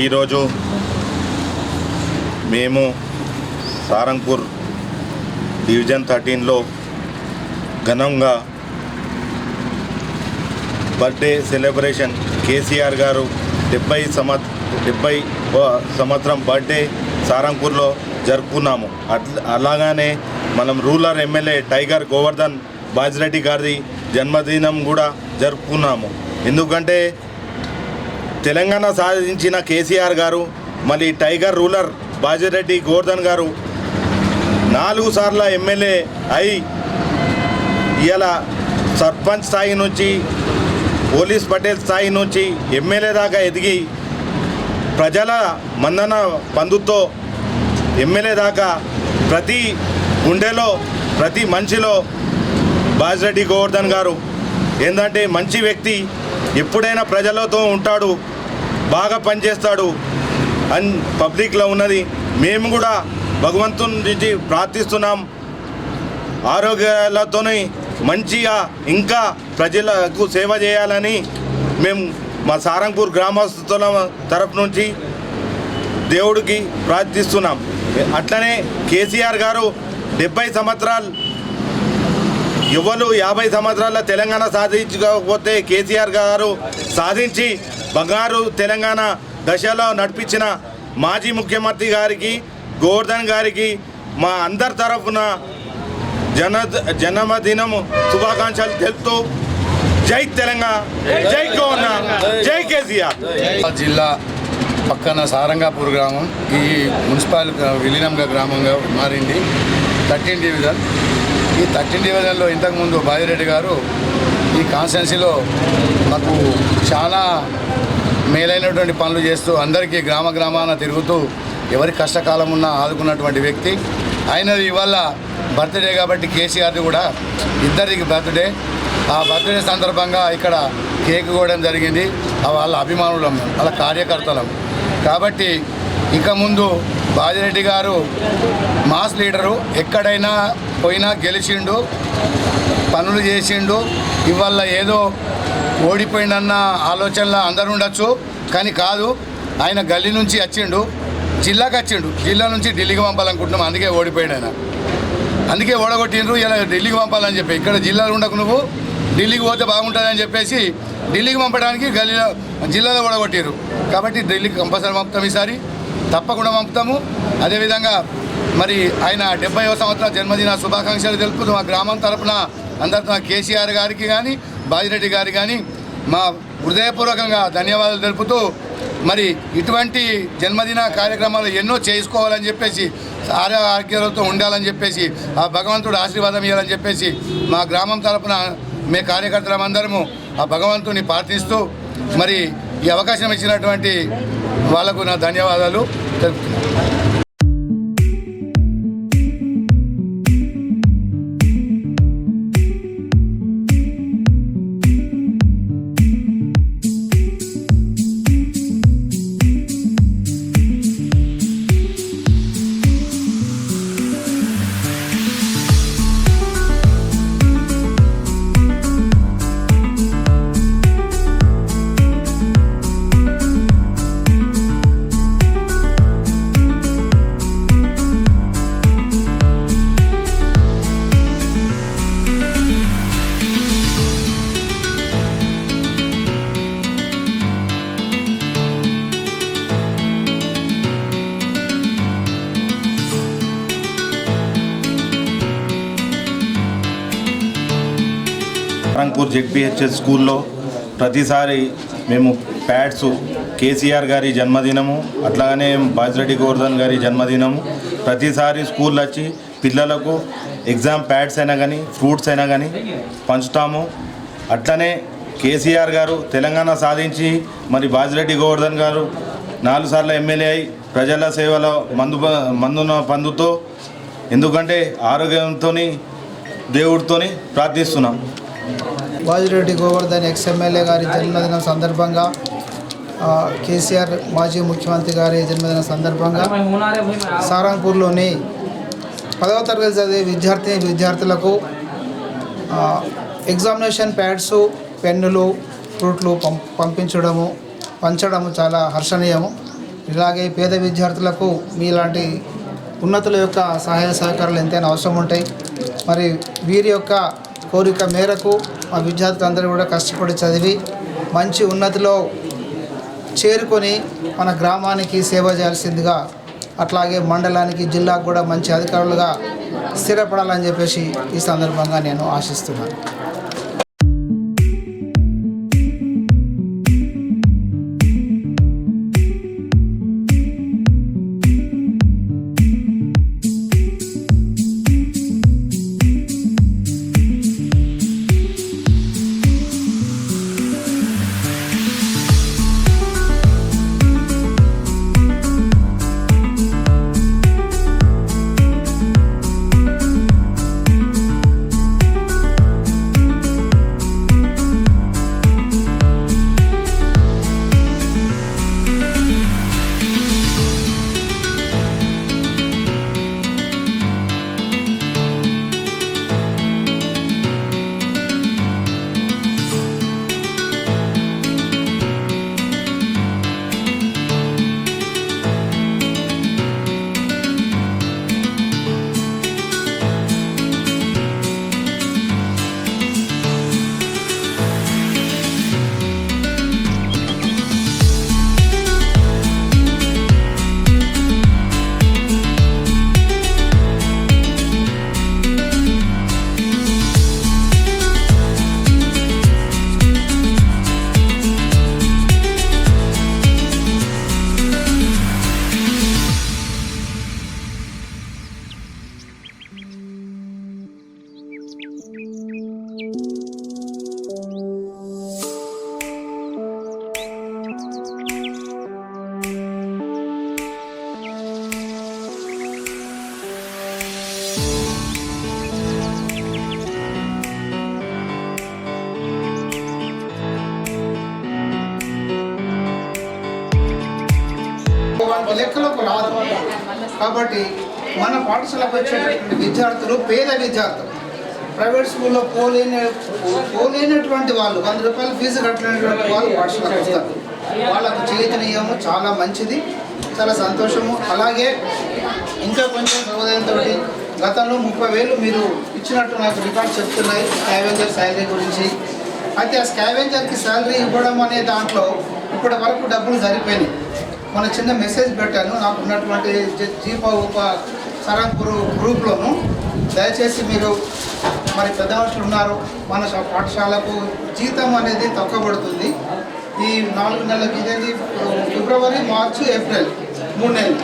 ఈరోజు మేము సారంపూర్ డివిజన్ థర్టీన్లో ఘనంగా బర్త్డే సెలబ్రేషన్ కేసీఆర్ గారు డెబ్బై సంవత్ డెబ్బై సంవత్సరం బర్త్డే సారంగ్పూర్లో జరుపుకున్నాము. అలాగానే మనం rural MLA Tiger Govardhan Bajireddy గారి జన్మదినం కూడా జరుపుకున్నాము. ఎందుకంటే తెలంగాణ సాధించిన కేసీఆర్ గారు మళ్ళీ టైగర్ రూలర్ బాజిరెడ్డి గోవర్ధన్ గారు నాలుగు సార్ల ఎమ్మెల్యే అయి ఇలా సర్పంచ్ స్థాయి నుంచి పోలీస్ పటేల్ స్థాయి నుంచి ఎమ్మెల్యే దాకా ఎదిగి ప్రజల మందన పందుతో ఎమ్మెల్యే దాకా ప్రతి గుండెలో ప్రతి మనిషిలో బాజిరెడ్డి గోవర్ధన్ గారు. ఏంటంటే మంచి వ్యక్తి ఎప్పుడైనా ప్రజలతో ఉంటాడు బాగా పనిచేస్తాడు అన్ పబ్లిక్లో ఉన్నది. మేము కూడా భగవంతుని నుంచి ప్రార్థిస్తున్నాం. ఆరోగ్యాలతోని మంచిగా ఇంకా ప్రజలకు సేవ చేయాలని మేము మా సారంగపూర్ గ్రామస్తుల తరపు నుంచి దేవుడికి ప్రార్థిస్తున్నాం. అట్లనే కేసీఆర్ గారు డెబ్బై సంవత్సరాలు యువలు యాభై సంవత్సరాల తెలంగాణ సాధించకపోతే కేసీఆర్ గారు సాధించి బంగారు తెలంగాణ దశలో నడిపించిన మాజీ ముఖ్యమంత్రి గారికి గోవర్ధన్ గారికి మా అందరి తరఫున జన జన్మదినం శుభాకాంక్షలు తెలుపుతూ జై తెలంగాణ జై గవర్నర్ జై కేసీఆర్. జిల్లా పక్కన సారంగాపూర్ గ్రామం ఈ మున్సిపాలిటీ విలీనంగా గ్రామంగా మారింది. Thirteen division. ఈ థర్టీన్ డివిజన్లో ఇంతకుముందు బాజిరెడ్డి గారు ఈ కాన్స్టెన్సీలో మాకు చాలా మేలైనటువంటి పనులు చేస్తూ అందరికీ గ్రామ గ్రామాన తిరుగుతూ ఎవరి కష్టకాలం ఉన్నా ఆదుకున్నటువంటి వ్యక్తి. అయినది ఇవాళ బర్త్డే కాబట్టి కేసీఆర్ది కూడా ఇద్దరికి బర్త్డే. ఆ బర్త్డే సందర్భంగా ఇక్కడ కేక్ ఇవ్వడం జరిగింది. వాళ్ళ అభిమానులం వాళ్ళ కార్యకర్తలం. కాబట్టి ఇక ముందు బాజిరెడ్డి గారు మాస్ లీడరు ఎక్కడైనా పోయినా గెలిచిండు పనులు చేసిండు ఇవాళ ఏదో ఓడిపోయిండన్న ఆలోచనలో అందరు ఉండొచ్చు కానీ కాదు ఆయన గల్లీ నుంచి వచ్చిండు జిల్లాకి వచ్చిండు జిల్లా నుంచి ఢిల్లీకి పంపాలనుకుంటున్నాం అందుకే ఓడిపోయాడు ఆయన. అందుకే ఓడగొట్టిండ్రు ఇలా ఢిల్లీకి పంపాలని చెప్పి ఇక్కడ జిల్లాలో ఉండకు నువ్వు ఢిల్లీకి పోతే బాగుంటుందని చెప్పేసి ఢిల్లీకి పంపడానికి గల్లీలో జిల్లాలో ఓడగొట్టిరు కాబట్టి ఢిల్లీకి కంపల్సరీ పంపుతాం ఈసారి. తప్పకుండా పంపుతాము. అదేవిధంగా మరి ఆయన డెబ్బైవ సంవత్సరం జన్మదిన శుభాకాంక్షలు తెలుపుతూ మా గ్రామం తరపున అందరితో కేసీఆర్ గారికి కానీ బాజిరెడ్డి గారికి కానీ మా హృదయపూర్వకంగా ధన్యవాదాలు తెలుపుతూ మరి ఇటువంటి జన్మదిన కార్యక్రమాలు ఎన్నో చేసుకోవాలని చెప్పేసి ఆరోగ్యాలతో ఉండాలని చెప్పేసి ఆ భగవంతుడు ఆశీర్వాదం ఇవ్వాలని చెప్పేసి మా గ్రామం తరపున మే కార్యకర్తలం అందరము ఆ భగవంతుని ప్రార్థిస్తూ మరి ఈ అవకాశం ఇచ్చినటువంటి వాళ్ళకు నా ధన్యవాదాలు. Danke. జెడ్పిహెచ్ఎస్ స్కూల్లో ప్రతిసారి మేము ప్యాడ్స్ కేసీఆర్ గారి జన్మదినము అట్లాగనే బాజిరెడ్డి గోవర్ధన్ గారి జన్మదినము. ప్రతిసారి స్కూల్ వచ్చి పిల్లలకు ఎగ్జామ్ ప్యాడ్స్ అయినా కానీ ఫ్రూట్స్ అయినా కానీ పంచుతాము. అట్లనే కేసీఆర్ గారు తెలంగాణ సాధించి మరి బాజిరెడ్డి గోవర్ధన్ గారు నాలుగు సార్లు ఎమ్మెల్యే అయి ప్రజల సేవలో మందు మందున పందుతో ఎందుకంటే ఆరోగ్యంతో దేవుడితోని ప్రార్థిస్తున్నాం. బాజిరెడ్డి గోవర్ధన్ ఎక్స్ ఎమ్మెల్యే గారి జన్మదినం సందర్భంగా కేసీఆర్ మాజీ ముఖ్యమంత్రి గారి జన్మదిన సందర్భంగా సారంగపూర్లోని పదవ తరగతి చదివే విద్యార్థి విద్యార్థులకు ఎగ్జామినేషన్ ప్యాడ్స్ పెన్నులు ఫ్రూట్లు పం పంపించడము పంచడము చాలా హర్షణీయము. ఇలాగే పేద విద్యార్థులకు మీలాంటి ఉన్నతుల యొక్క సహాయ సహకారాలు ఎంతైనా అవసరం ఉంటాయి. మరి వీరి యొక్క కోరిక మేరకు మా విద్యార్థులందరూ కూడా కష్టపడి చదివి మంచి ఉన్నతిలో చేరుకొని మన గ్రామానికి సేవ చేయాల్సిందిగా అట్లాగే మండలానికి జిల్లాకు కూడా మంచి అధికారులుగా స్థిరపడాలని చెప్పేసి ఈ సందర్భంగా నేను ఆశిస్తున్నాను. లెక్కలోకి రాదు. కాబట్టి మన పాఠశాలకు వచ్చేటటువంటి విద్యార్థులు పేద విద్యార్థులు. ప్రైవేట్ స్కూల్లో పోలేని పోలేనటువంటి వాళ్ళు వంద రూపాయలు ఫీజు కట్టలేనటువంటి వాళ్ళు పాఠశాలకు వస్తారు. వాళ్ళకు చైతన్యము చాలా మంచిది చాలా సంతోషము. అలాగే ఇంకా కొంచెం సహోదయంతో గతంలో ముప్పై వేలు మీరు ఇచ్చినట్టు నాకు రికార్డ్ చెప్తున్నాయి స్కావెంజర్ శాలరీ గురించి. అయితే ఆ స్కావెంజర్కి శాలరీ ఇవ్వడం అనే దాంట్లో ఇప్పటి వరకు డబ్బులు సరిపోయినాయి. మన చిన్న మెసేజ్ పెట్టాను. నాకు ఉన్నటువంటి జీపా జీప ఉప సరంపూర్ గ్రూప్లోను. దయచేసి మీరు మరి పెద్ద మనుషులు ఉన్నారు. మన పాఠశాలకు జీతం అనేది తక్కువబడుతుంది. ఈ నాలుగు నెలలకి ఇదేది ఫిబ్రవరి మార్చి ఏప్రిల్ మూడు నెలలు.